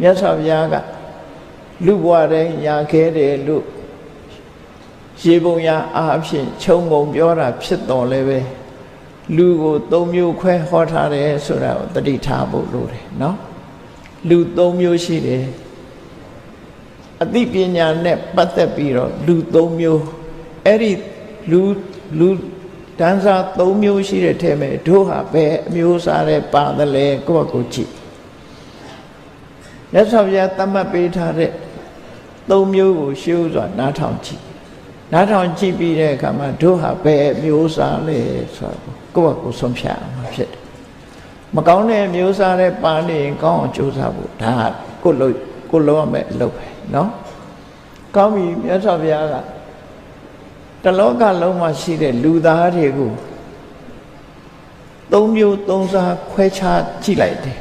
မြတ်စွာဘုရားကလူဘဝတိုင်းညာခဲတယ်လို့ရေပုံရအားဖြင့်ခြုံငုံပြောတာဖြစ်တော်လဲပဲလူကို၃မျိုးခွဲဟောထားတယ်ဆိုတာကိုတတိထားဖို့လိုတယ်နော်လူ၃မျိုးရှိတယ်အသိပညာနဲ့ပတ်သက်ပြီးတော့လူ၃မျိုးအဲ့ဒီလူလူတန်းစား၃မျိုးရှိတဲ့ထဲမှာတို့ဟာဘယ်အမျိုးစားတဲ့ပါတယ်လဲကိုယ့်ဘက်ကိုကြည့် မြတ်စွာဘုရားသတ်မှတ်ပေးထားတဲ့၃မျိုးကိုရှင်းဥစွာနားထောင်ကြည့်နားထောင်ကြည့်ပြီးတဲ့အခါမှာတို့ဟာဘယ်အမျိုးစားလဲဆိုတော့ကိုယ့်ဘက်ကိုဆုံးဖြတ်အောင်ဖြစ်တယ်မကောင်းတဲ့မျိုးစားတဲ့ပါနေရင်ကောင်းအောင်ကြိုးစားဖို့ဒါကိုယ်လို့ကိုယ်လုံးရမယ်အလုပ်ပဲเนาะကောင်းပြီမြတ်စွာဘုရားကတလောကလုံးမှာရှိတဲ့လူသားတွေကိုသုံးမျိုးသုံးစားခွဲခြားကြည့်လိုက်တယ်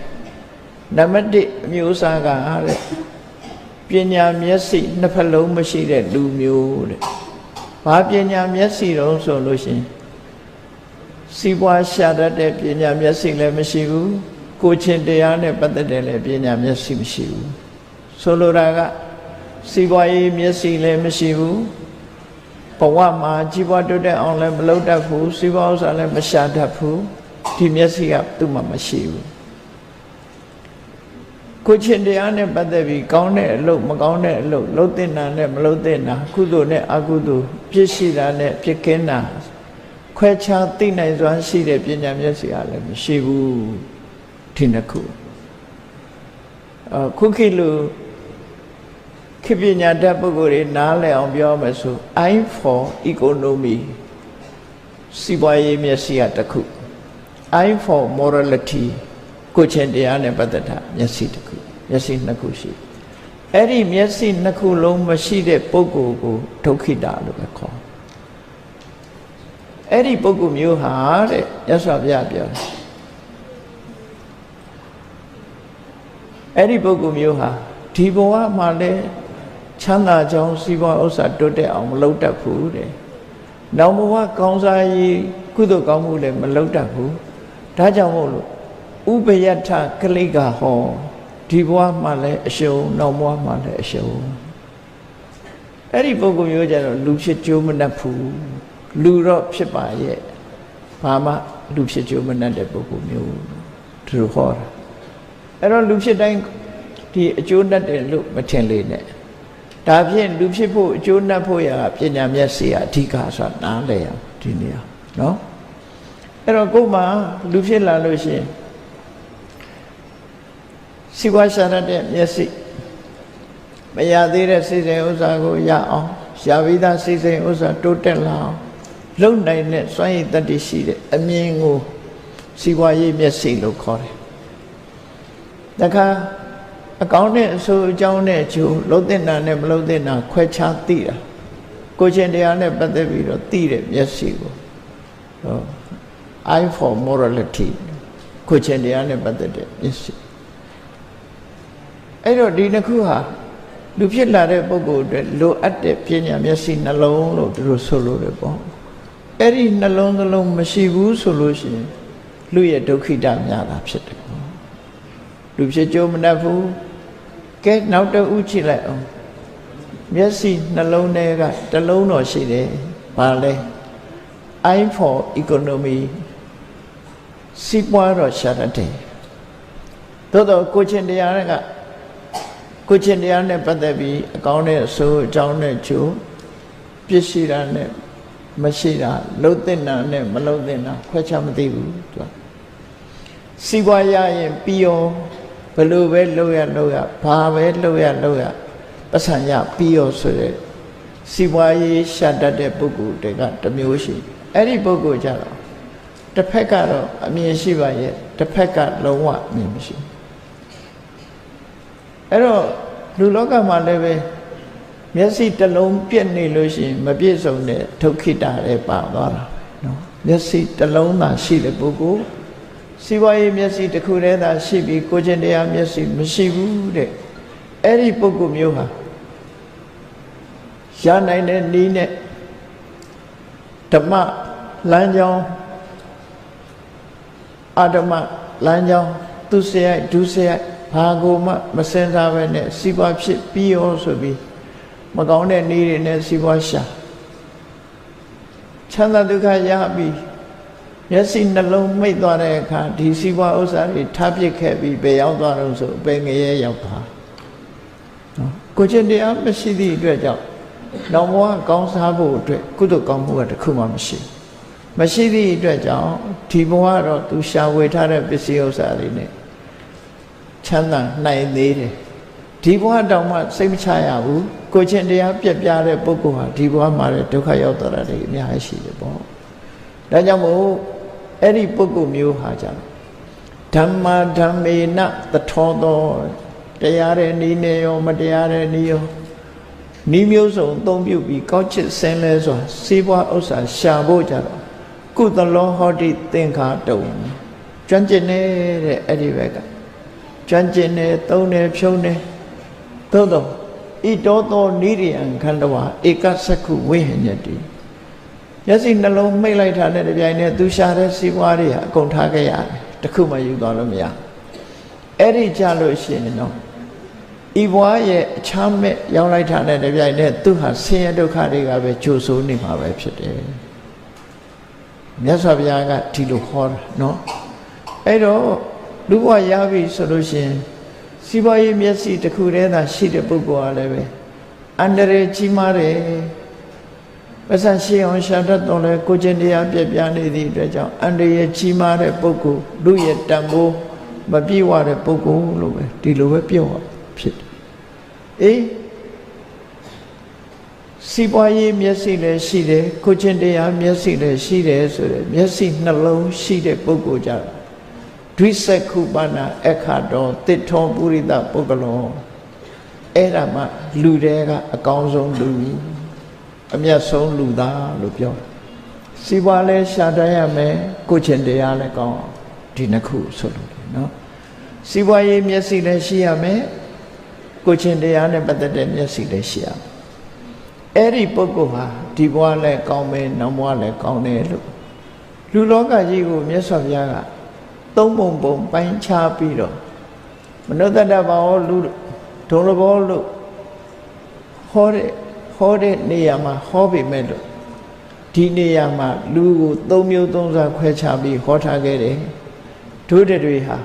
နံပါတ်1အမျိုးအစားကတဲ့ပညာမျက်စိနှစ်ဖက်လုံးမရှိတဲ့လူမျိုးတဲ့ဘာပညာမျက်စိတုံးဆိုလို့ရှိရင်စီးပွားရှာတတ်တဲ့ပညာမျက်စိလည်းမရှိဘူးကိုချင်းတရားနဲ့ပတ်သက်တဲ့လည်းပညာမျက်စိမရှိဘူးဆိုလိုတာကစီးပွားရေးမျက်စိလည်းမရှိဘူးဘဝမှာကြီးပွားတိုးတက်အောင်လည်းမလုပ်တတ်ဘူးစီးပွားဥစ္စာလည်းမရှာတတ်ဘူးဒီမျက်စိကသူ့မှာမရှိဘူး ကိုချင်းတရားနဲ့ပတ်သက်ပြီးကောင်းတဲ့အလုပ်မကောင်းတဲ့အလုပ်လုပ်တဲ့နာနဲ့မလုပ်တဲ့နာကုသိုလ်နဲ့အကုသိုလ်ပြည့်ရှိတာနဲ့ပြည့်ကင်းတာခွဲခြားသိနိုင်စွမ်းရှိတဲ့ပညာမျက်စိကလည်းမရှိဘူးဒီနှစ်ခုအခုခေတ်လိုခေတ်ပညာတတ်ပုဂ္ဂိုလ်တွေနားလည်အောင်ပြောမယ်ဆို I for economy စီးပွားရေးမျက်စိကတစ်ခု I for morality ကိုချင်းတရားနဲ့ပတ်သက်တာမျက်စိတစ်ခုမျက်စိနှစ်ခုရှိအဲ့ဒီမျက်စိနှစ်ခုလုံးမရှိတဲ့ပုဂ္ဂိုလ်ကိုဒုက္ခိတလို့ပဲခေါ်အဲ့ဒီပုဂ္ဂိုလ်မျိုးဟာတဲ့ရသော်ဘုရားပြောတယ်အဲ့ဒီပုဂ္ဂိုလ်မျိုးဟာဒီဘဝမှာလည်းချမ်းသာကြောင်းစီးပွားဥစ္စာတိုးတက်အောင်မလုပ်တတ်ဘူးတဲ့နောက်ဘဝကောင်းစားရေးကုသိုလ်ကောင်းမှုလည်းမလုပ်တတ်ဘူးဒါကြောင့်မို့လို့ ဥပယထကလိကဟောဒီဘဝမှာလည်းအရှုံးနောက်ဘဝမှာလည်းအရှုံးအဲ့ဒီပုဂ္ဂိုလ်မျိုးကြတော့လူဖြစ်ကြိုးမနှက်ဘူးလူတော့ဖြစ်ပါရဲ့ဘာမှလူဖြစ်ကြိုးမနှက်တဲ့ပုဂ္ဂိုလ်မျိုးသူတို့ဟောတာအဲ့တော့လူဖြစ်တိုင်းဒီအကျိုးနှက်တယ်လို့မထင်လေနဲ့ဒါဖြင့်လူဖြစ်ဖို့အကျိုးနှက်ဖို့ရပညာမျက်စိအဓိကဆိုတာနားလည်အောင်ဒီနေရာနော်အဲ့တော့ကိုယ်မှလူဖြစ်လာလို့ရှိရင် စီဝါရှာရတဲ့မျက်စိမရသေးတဲ့စိတ်စိမ်ဥစ္စာကိုရအောင်ရှားပြီးသားစိတ်စိမ်ဥစ္စာတိုးတက်လာအောင်လုံနိုင်တဲ့စွမ်းရည်တတ္တိရှိတဲ့အမြင်ကိုစီဝါရေးမျက်စိလို့ခေါ်တယ်။တခါအကောင်းနဲ့အဆိုးအကြောင်းနဲ့ဂျိုးလုံးတဲ့နာနဲ့မလုံးတဲ့နာခွဲခြားသိတာကိုချင်းတရားနဲ့ပတ်သက်ပြီးတော့သိတဲ့မျက်စိကိုဟော eye for morality ကိုချင်းတရားနဲ့ပတ်သက်တဲ့မျက်စိ အဲ့တော့ဒီနှစ်ခုဟာလူဖြစ်လာတဲ့ပုဂ္ဂိုလ်အတွက်လိုအပ်တဲ့ပညာမျက်စိနှလုံးလို့သူတို့ဆိုလို့တယ်ပေါ့အဲ့ဒီနှလုံးသလုံးမရှိဘူးဆိုလို့ရှိရင်လူရဲ့ဒုက္ခိတများတာဖြစ်တယ်ပေါ့လူဖြစ်ကြုံမတတ်ဘူးကဲနောက်တစ်ဦးကြည့်လိုက်အောင်မျက်စိနှလုံးထဲကတစ်လုံးတော့ရှိတယ်ဘာလဲ eye for economy စီးပွားတော့ရှာတတ်တယ်သို့တော့ကိုချင်းတရားက ကိုချင်းတရားနဲ့ပတ်သက်ပြီးအကောင်းနဲ့အဆိုးအကြောင်းနဲ့ကျိုးပြည့်ရှိတာနဲ့မရှိတာလှုပ်တဲ့နာနဲ့မလှုပ်တဲ့နာခွဲခြားမသိဘူးသူကစီးပွားရရင်ပြီးရောဘယ်လိုပဲလှုပ်ရလှုပ်ရဘာပဲလှုပ်ရလှုပ်ရပတ်စံရပြီးရောဆိုတဲ့စီးပွားရေးရှာတတ်တဲ့ပုဂ္ဂိုလ်တွေကတစ်မျိုးရှိအဲ့ဒီပုဂ္ဂိုလ်ကြတော့တစ်ဖက်ကတော့အမြင်ရှိပါရဲ့တစ်ဖက်ကလုံးဝအမြင်မရှိ အဲ့တော့လူလောကမှာလည်းပဲမျက်စိတစ်လုံးပြက်နေလို့ရှိရင်မပြည့်စုံတဲ့ဒုက္ခိတလည်းပါသွားတာပဲနော်မျက်စိတစ်လုံးသာရှိတဲ့ပုဂ္ဂိုလ်စီးပွားရေးမျက်စိတစ်ခုတည်းသာရှိပြီးကိုကျင်တရားမျက်စိမရှိဘူးတဲ့အဲ့ဒီပုဂ္ဂိုလ်မျိုးဟာရနိုင်တဲ့နည်းနဲ့ဓမ္မလမ်းကြောင်းအဓမ္မလမ်းကြောင်းသူစရိုက်ဒုစရိုက် ဘာကိုမှမစင်စားပဲနဲ့စီးပွားဖြစ်ပြီးရောဆိုပြီးမကောင်းတဲ့နေ့တွေနဲ့စီးပွားရှာချမ်းသာဒုက္ခရပြီးမျက်စိနှလုံးမိတ်သွားတဲ့အခါဒီစီးပွားဥစ္စာတွေထားပစ်ခဲ့ပြီးဘယ်ရောက်သွားတော့ဆိုဘယ်ငရဲရောက်သွားနော်ကိုချင်းတရားမရှိသည့်အတွက်ကြောင့်နောက်ဘဝကောင်းစားဖို့အတွက်ကုသိုလ်ကောင်းမှုကတစ်ခုမှမရှိဘူးမရှိသည့်အတွက်ကြောင့်ဒီဘဝတော့သူရှာဝေထားတဲ့ပစ္စည်းဥစ္စာတွေနဲ့ ချမ်းသာနိုင်သေးတယ်ဒီဘဝတောင်မှစိတ်မချရဘူးကိုချင်းတရားပြက်ပြားတဲ့ပုဂ္ဂိုလ်ဟာဒီဘဝမှာလည်းဒုက္ခရောက်သွားတာတွေအများကြီးရှိတယ်ပေါ့ဒါကြောင့်မို့အဲ့ဒီပုဂ္ဂိုလ်မျိုးဟာကြတော့ဓမ္မာဓမ္မေနသထောသောတရားတဲ့ဤနေရောမတရားတဲ့ဤရောဤမျိုးစုံအသုံးပြုပြီးကောက်ချစ်ဆင်းလဲစွာစေးပွားဥစ္စာရှာဖို့ကြတော့ကုသလောဟောတိသင်္ခါတုံကျွမ်းကျင်နေတဲ့အဲ့ဒီဘက်က ကျွမ်းကျင်နေသုံးနေဖြုံးနေသို့တော့ဣတောသောနိရိယံခန္ဓဝါဧကသက္ခုဝိဟညတိမျက်စိနှလုံးမိတ်လိုက်တာနဲ့တပြိုင်တည်းသူရှာတဲ့စီးပွားတွေဟာအကုန်ထားခဲ့ရတယ်တခုမှယူသွားလို့မရအဲ့ဒီကြလို့ရှိရင်တော့ဤဘွားရဲ့အချမ်းမဲ့ရောက်လိုက်တာနဲ့တပြိုင်တည်းသူဟာဆင်းရဲဒုက္ခတွေကပဲကြိုဆိုးနေမှာပဲဖြစ်တယ်မြတ်စွာဘုရားကဒီလိုဟောတာနော်အဲ့တော့ လူဘဝရပြီဆိုလို့ရှိရင်စီးပွားရေးမျက်စိတစ်ခုတည်းသာရှိတဲ့ပုဂ္ဂိုလ်ကလည်းပဲအန္တရာယ်ကြီးမားတယ်ပစ္စရှိအောင်ရှာတတ်တော်လဲကိုကျင့်တရားပြက်ပြားနေသည့်အတွက်ကြောင့်အန္တရာယ်ကြီးမားတဲ့ပုဂ္ဂိုလ်လူရဲ့တန်ဖိုးမပြည့်ဝတဲ့ပုဂ္ဂိုလ်လို့ပဲဒီလိုပဲပြောရဖြစ်တယ်အေးစီးပွားရေးမျက်စိလည်းရှိတယ်ကိုကျင့်တရားမျက်စိလည်းရှိတယ်ဆိုတဲ့မျက်စိနှလုံးရှိတဲ့ပုဂ္ဂိုလ်ကြတော့ ဒွိစက္ခုပါဏအခါတော်တစ်ထောပုရိသပုဂ္ဂလောအဲ့ဒါမှလူတွေကအကောင်းဆုံးလူအမျက်ဆုံးလူသားလို့ပြောတယ်စီးပွားလဲရှာတတ်ရမယ်ကိုကျင့်တရားလည်းကောင်းအောင်ဒီနှစ်ခုဆိုလို့တယ်နော်စီးပွားရေးမျက်စိလည်းရှိရမယ်ကိုကျင့်တရားနဲ့ပတ်သက်တဲ့မျက်စိလည်းရှိရမယ်အဲ့ဒီပုဂ္ဂိုလ်ဟာဒီဘဝလည်းကောင်းမယ်နောက်ဘဝလည်းကောင်းတယ်လို့လူလောကကြီးကိုမြတ်စွာဘုရားက သုံးပုံပုံပိုင်းခြားပြီးတော့မနုဿတ္တဘာဝလူဒုံလဘောလို့ဟောတဲ့ဟောတဲ့နေရာမှာဟောပေမဲ့လို့ဒီနေရာမှာလူကိုသုံးမျိုးသုံးစားခွဲခြားပြီးဟောထားခဲ့တယ်ဒုတဲ့တွေဟာ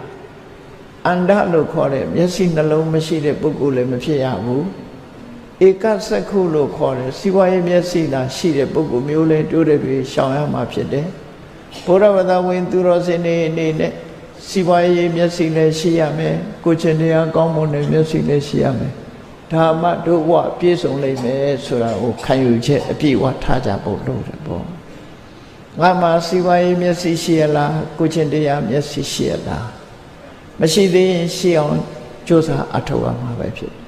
အန္တလို့ခေါ်တဲ့မျက်စိနှလုံးမရှိတဲ့ပုဂ္ဂိုလ်လည်းမဖြစ်ရဘူးဧကစက္ခုလို့ခေါ်တယ်စီဝါရေးမျက်စိသာရှိတဲ့ပုဂ္ဂိုလ်မျိုးလဲတိုးတဲ့ပြီးရှောင်ရမှာဖြစ်တယ် ဘုရားဝတ္တဝင်သူတော်စင်နေအနေနဲ့စီဝါရေးမျက်စိလည်းရှိရမယ်ကိုချင်တရားကောင်းမွန်တဲ့မျက်စိလည်းရှိရမယ်ဒါမှတို့ဘဝပြည့်စုံလိမ့်မယ်ဆိုတာကိုခံယူချက်အပြည့်အဝထားကြဖို့လိုတယ်ပေါ့ငါမှစီဝါရေးမျက်စိရှိရလားကိုချင်တရားမျက်စိရှိရလားမရှိသေးရင်ရှိအောင်ကြိုးစားအထောက်အမှာပဲဖြစ်တယ်